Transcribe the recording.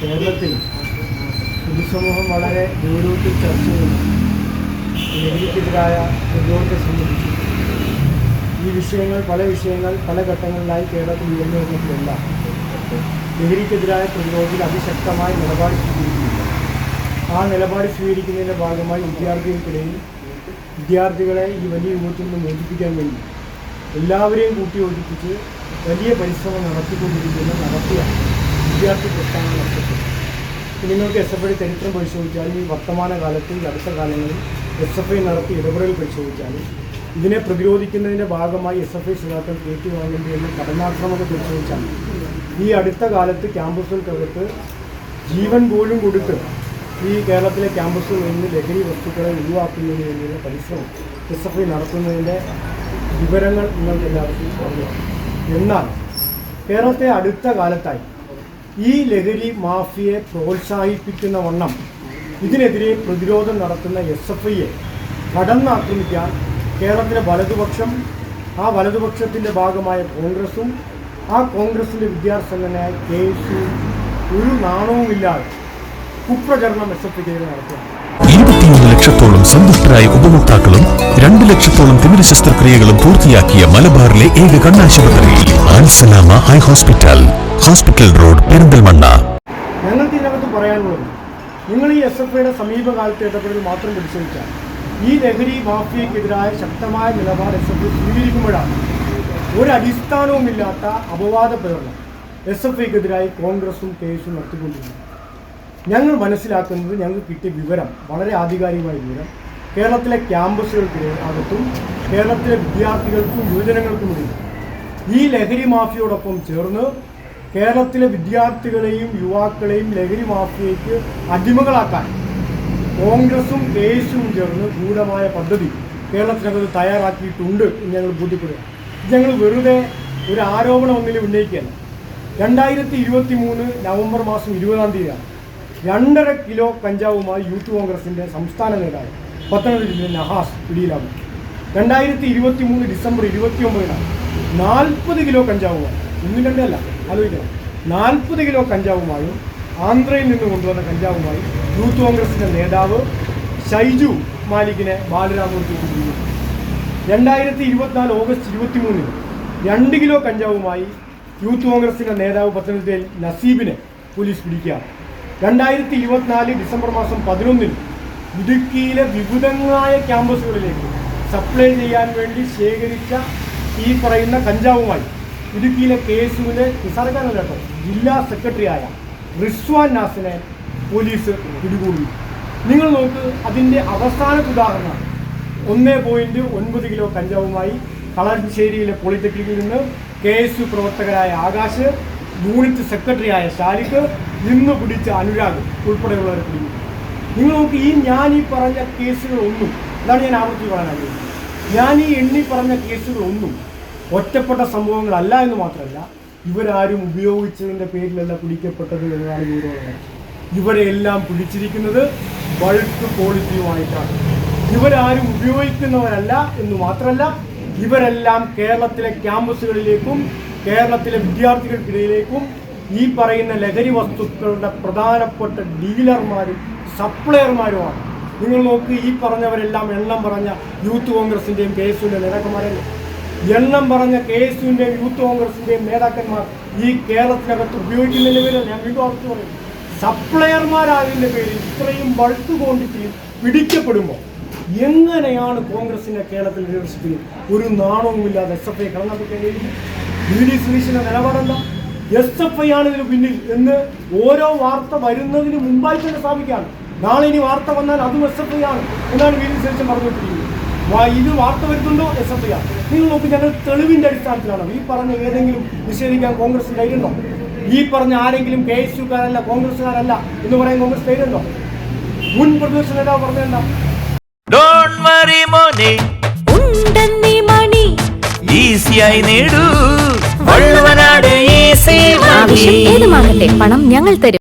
കേരളത്തിൽ പൊതുസമൂഹം വളരെ ഗൗരവത്തിൽ ചർച്ച ചെയ്യുന്നു ലഹരിക്കെതിരായ പ്രതിരോധത്തെ സംബന്ധിച്ച്. ഈ വിഷയങ്ങൾ പല വിഷയങ്ങൾ പല ഘട്ടങ്ങളിലായി കേരളത്തിൽ ഉയർന്നു വരുന്നതിലല്ല ലഹരിക്കെതിരായ പ്രതിരോധത്തിൽ അതിശക്തമായ നിലപാട് സ്വീകരിക്കുന്നില്ല. ആ നിലപാട് സ്വീകരിക്കുന്നതിന്റെ ഭാഗമായി വിദ്യാർത്ഥികൾക്കിടയിൽ വിദ്യാർത്ഥികളെ ഈ വലിയ യുഗത്തിൽ നിന്ന് മോചിപ്പിക്കാൻ വേണ്ടി എല്ലാവരെയും കൂട്ടി കൂട്ടിയോജിപ്പിച്ച് വലിയ പരിശ്രമം നടത്തിക്കൊണ്ടിരിക്കുന്ന നടത്തിയ വിദ്യാർത്ഥി പ്രസ്ഥാനം നഷ്ടപ്പെട്ടു നിങ്ങൾക്ക് എസ് എഫ് ഐ ചരിത്രം പരിശോധിച്ചാൽ ഈ വർത്തമാന കാലത്ത് ഈ അടുത്ത കാലങ്ങളിൽ എസ് എഫ് ഐ നടത്തിയ ഇടപെടൽ പരിശോധിച്ചാൽ ഇതിനെ പ്രതിരോധിക്കുന്നതിന്റെ ഭാഗമായി എസ് എഫ് ഐ സഖാക്കൾ ഏറ്റുവാങ്ങേണ്ടി എന്ന കടന്നാക്രമണം പരിശോധിച്ചാണ് ഈ അടുത്ത കാലത്ത് ക്യാമ്പസുകൾക്കകത്ത് ജീവൻ പോലും കൊടുത്ത് ഈ കേരളത്തിലെ ക്യാമ്പസുകളിൽ നിന്ന് ലഹരി വസ്തുക്കളെ ഒഴിവാക്കുന്നതിന് വേണ്ടിയുള്ള പരിശ്രമം എസ് എഫ് ഐ നടത്തുന്നതിന്റെ വിവരങ്ങൾ നിങ്ങൾക്ക് എല്ലാവർക്കും അറിയാം. എന്നാൽ കേരളത്തെ അടുത്ത കാലത്തായി ഈ ലഹരി മാഫിയെ പ്രോത്സാഹിപ്പിക്കുന്ന വണ്ണം ഇതിനെതിരെ പ്രതിരോധം നടത്തുന്ന എസ് എഫ് ഐയെ കടന്നാക്രമിക്കാൻ കേരളത്തിലെ വലതുപക്ഷം ആ വലതുപക്ഷത്തിന്റെ ഭാഗമായ കോൺഗ്രസും ആ കോൺഗ്രസിന്റെ വിദ്യാർത്ഥി സംഘടനയായ കെ എസ് യു ഒരു നാണവുമില്ലാതെ കുപ്രചരണം എസ് എഫ് ഐ നടത്തുന്നു ലക്ഷത്തോളം സന്തുഷ്ടരായ ഉപഭോക്താക്കളും രണ്ട് ലക്ഷത്തോളം തിമിര ശസ്ത്രക്രിയകളും പൂർത്തിയാക്കിയ മലബാറിലെ ഏക കണ്ണാശുപത്രി Alsalama high hospital hospital road Perinthalmanna. ഞങ്ങൾക്ക് ഇതിനകത്ത് പറയാനുള്ളത് നിങ്ങൾ ഈ എസ് എഫ് ഐയുടെ സമീപകാലത്തെ ഇടപെടൽ മാത്രം പരിശോധിച്ചാൽ ഈ ലഹരി മാഫിയക്കെതിരായ ശക്തമായ നിലപാട് എസ് എഫ് ഐ സ്വീകരിക്കുമ്പോഴാണ് ഒരു അടിസ്ഥാനവുമില്ലാത്ത അപവാദ പ്രകടനം എസ് എഫ് ഐക്കെതിരായി കോൺഗ്രസും കേസും നടത്തിക്കൊണ്ടിരുന്നത് ഞങ്ങൾ മനസ്സിലാക്കുന്നത് ഞങ്ങൾക്ക് കിട്ടിയ വിവരം വളരെ ആധികാരികമായ വിവരം കേരളത്തിലെ ക്യാമ്പസുകൾക്കിടെ അകത്തും കേരളത്തിലെ വിദ്യാർത്ഥികൾക്കും യുവജനങ്ങൾക്കും ഇടയിൽ. ഈ ലഹരി മാഫിയോടൊപ്പം ചേർന്ന് കേരളത്തിലെ വിദ്യാർത്ഥികളെയും യുവാക്കളെയും ലഹരി മാഫിയയ്ക്ക് അടിമകളാക്കാൻ കോൺഗ്രസും കെ എസും ചേർന്ന് ഗൂഢമായ പദ്ധതി കേരളത്തിനകത്ത് തയ്യാറാക്കിയിട്ടുണ്ട് എന്ന് ഞങ്ങൾ ബോധ്യപ്പെടുക ഞങ്ങൾ വെറുതെ ഒരു ആരോപണം ഒന്നിലും ഉന്നയിക്കുകയല്ല. രണ്ടായിരത്തി ഇരുപത്തി മൂന്ന് നവംബർ മാസം ഇരുപതാം തീയതിയാണ് രണ്ടര കിലോ കഞ്ചാവുമായി യൂത്ത് കോൺഗ്രസിന്റെ സംസ്ഥാന നേതാവ് പത്തനംതിട്ട ജില്ലയിൽ നഹാസ് പിടിയിലാകും. രണ്ടായിരത്തി ഇരുപത്തി മൂന്ന് ഡിസംബർ ഇരുപത്തി ഒമ്പതിനാണ് നാൽപ്പത് കിലോ കഞ്ചാവുമായി ഒന്നും രണ്ടല്ല ആലോചിക്കണം. നാൽപ്പത് കിലോ കഞ്ചാവുമായും ആന്ധ്രയിൽ നിന്ന് കൊണ്ടുവന്ന കഞ്ചാവുമായി യൂത്ത് കോൺഗ്രസിന്റെ നേതാവ് ഷൈജു മാലിക്കിനെ ബാലരാമൂർത്തി പിടികൂടി രണ്ടായിരത്തി ഇരുപത്തിനാല് ഓഗസ്റ്റ് ഇരുപത്തി മൂന്നിന് രണ്ട് കിലോ കഞ്ചാവുമായി യൂത്ത് കോൺഗ്രസിന്റെ നേതാവ് പത്തനംതിട്ടയിൽ നസീബിനെ പോലീസ് പിടിക്കുകയാണ്. രണ്ടായിരത്തി ഇരുപത്തിനാല് ഡിസംബർ മാസം പതിനൊന്നിന് ഇടുക്കിയിലെ വിവിധങ്ങളായ ക്യാമ്പസുകളിലേക്ക് സപ്ലൈ ചെയ്യാൻ വേണ്ടി ശേഖരിച്ച ഈ പറയുന്ന കഞ്ചാവുമായി ഇടുക്കിയിലെ കെ എസ് യുവിലെ നിസാർക്കാനല്ല ജില്ലാ സെക്രട്ടറിയായ റിസ്വാൻ നാസിനെ പോലീസ് പിടികൂടി നിങ്ങൾ നോക്ക് അതിന്റെ അവസാനത്തെ ഉദാഹരണം ഒന്ന് പോയിന്റ് ഒൻപത് കിലോ കഞ്ചാവുമായി കളർശ്ശേരിയിലെ പോളിടെക്നിക്കിൽ നിന്ന് കെ എസ് യു പ്രവർത്തകരായ ആകാശ് യൂണിറ്റ് സെക്രട്ടറിയായ ഷാരിഖ് ഇന്ന് പിടിച്ച അനുരാഗ് ഉൾപ്പെടെയുള്ളവരെ പിടിക്കും. നിങ്ങൾ നോക്ക് ഈ ഞാൻ ഈ പറഞ്ഞ കേസുകളൊന്നും ഇതാണ് ഞാൻ ആവർത്തിച്ച് പറയാൻ ആഗ്രഹിക്കുന്നത്. ഞാൻ ഈ എണ്ണി പറഞ്ഞ കേസുകളൊന്നും ഒറ്റപ്പെട്ട സംഭവങ്ങളല്ല എന്ന് മാത്രമല്ല ഇവരാരും ഉപയോഗിച്ചതിന്റെ പേരിലല്ല പിടിക്കപ്പെട്ടത് എന്നതാണ് വിവരമുള്ളത് ഇവരെ എല്ലാം പിടിച്ചിരിക്കുന്നത് ബൾക്ക് ക്വാളിറ്റിയുമായിട്ടാണ്. ഇവരാരും ഉപയോഗിക്കുന്നവരല്ല എന്ന് മാത്രമല്ല ഇവരെല്ലാം കേരളത്തിലെ ക്യാമ്പസുകളിലേക്കും കേരളത്തിലെ വിദ്യാർത്ഥികൾക്കിടയിലേക്കും ഈ പറയുന്ന ലഹരി വസ്തുക്കളുടെ പ്രധാനപ്പെട്ട ഡീലർമാരും സപ്ലയർമാരുമാണ്. നിങ്ങൾ നോക്ക് ഈ പറഞ്ഞവരെല്ലാം എണ്ണം പറഞ്ഞ യൂത്ത് കോൺഗ്രസിന്റെയും കെ എസ് നേതാക്കന്മാരല്ലേ? എണ്ണം പറഞ്ഞ കെ എസ് യുവിന്റെയും യൂത്ത് കോൺഗ്രസിന്റെയും നേതാക്കന്മാർ ഈ കേരളത്തിനകത്ത് ഉപയോഗിക്കുന്നതിന്റെ പേരിൽ ഞാൻ വീണ്ടും പറയും. സപ്ലയർമാരായതിന്റെ പേരിൽ ഇത്രയും ബൾക്ക് ക്വാണ്ടിറ്റിയിൽ പിടിക്കപ്പെടുമ്പോൾ എങ്ങനെയാണ് കോൺഗ്രസിനെ കേരളത്തിൽ ലീഡർഷിപ്പിൽ ഒരു നാണവുമില്ലാതെ എസ് എഫ് ഐ കടന്നപ്പെട്ടിരിക്കുന്നത് വി ഡി സുരേഷിന്റെ നിലപാടെന്താ? എസ് എഫ് ഐ ആണ് ഇതിന് പിന്നിൽ എന്ന് ഓരോ വാർത്ത വരുന്നതിന് മുമ്പായി തന്നെ സ്ഥാപിക്കുകയാണ്. നാളെ ഇനി വാർത്ത വന്നാൽ അതും എസ് എഫ് ഐ ആണ് എന്നാണ് വി ഡി സുരേഷൻ പറഞ്ഞുകൊണ്ടിരിക്കുന്നത് ഇത് വാർത്ത വരുന്നുണ്ടോ? എസ് എഫ് ഐ ആണ്. നിങ്ങൾ നോക്കി ഞങ്ങൾ തെളിവിന്റെ അടിസ്ഥാനത്തിലാണ്. ഈ പറഞ്ഞ ഏതെങ്കിലും നിഷേധിക്കാൻ കോൺഗ്രസ് ധൈര്യമുണ്ടോ? ഈ പറഞ്ഞ ആരെങ്കിലും കെ എസ് യുക്കാരല്ല കോൺഗ്രസ്സുകാരല്ല എന്ന് പറയാൻ കോൺഗ്രസ് ധൈര്യമുണ്ടോ? മുൻ പ്രതിപക്ഷ നേതാവ് പറഞ്ഞതെന്താ ഡോണ്ട് വറി മോനെ. ഉണ്ടെന്നീ മണി. ഈസിയായി നേടൂ. ആവശ്യം ഏതുമാകട്ടെ പണം ഞങ്ങൾ തരും.